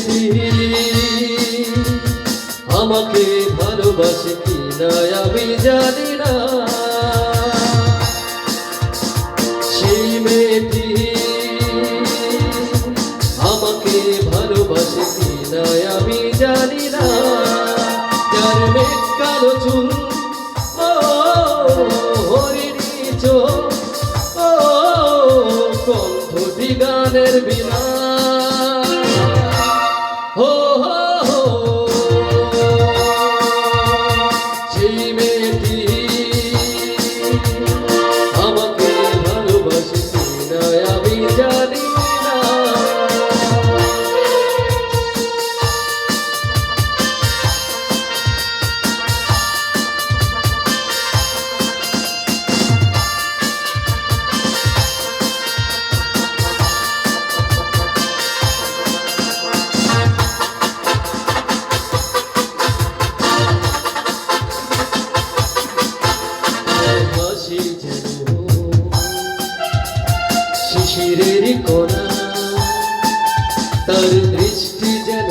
ভালোবেসেছি আমাকে ভালোবাসে কি না আমি জানি না। সেই মেয়েটি আমাকে ভালোবাসে কি না আমি জানি না। যার মেঘ কালো চুল, ও হরিণী ও কণ্ঠটি গানের বিনা। দৃষ্টি যেন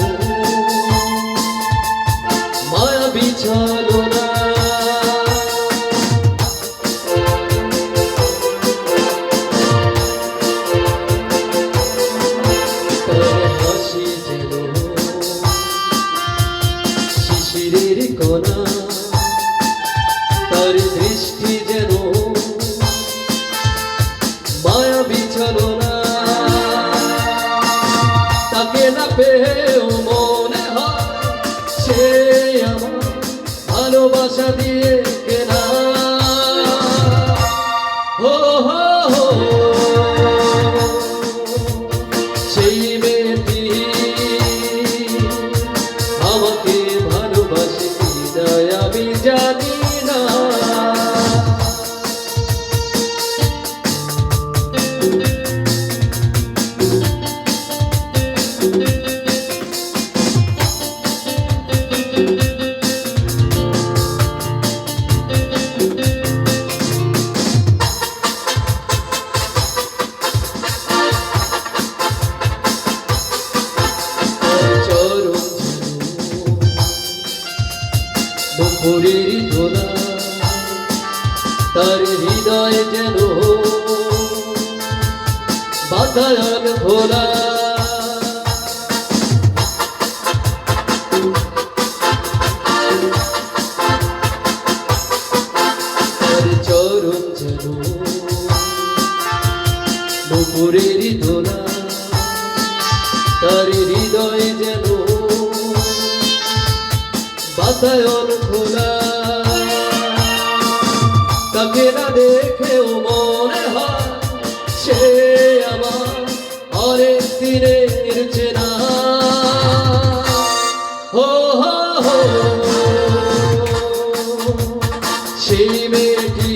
মায়া বিছালো না হাসি যেন শিশিরের কোনা তার দৃষ্টি যেন মায়া বিছালো পেয়েও মনে হয় সে আমার ভালোবাসা দিয়ে কেনা। হো হো সেই মেয়েটি আমাকে ভালোবাসে আমি জানি। তার হৃদয় যেন। বাতায়ন ভোলা। চরণ যেন। দুপুরের দোলা। তার হৃদয় যেন। বাতায়ন তাকে না দেখেও মনে হয় সে আমার অনেক দিনের চেনা হো হো হো। সেই মেয়েটি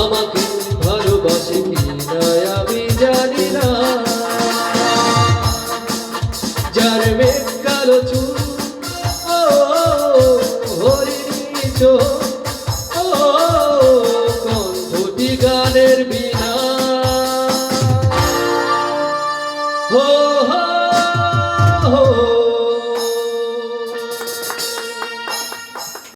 আমাকে ভালোবাসে কি আমি জানি না। যার মেঘ কালো চুল হরিণী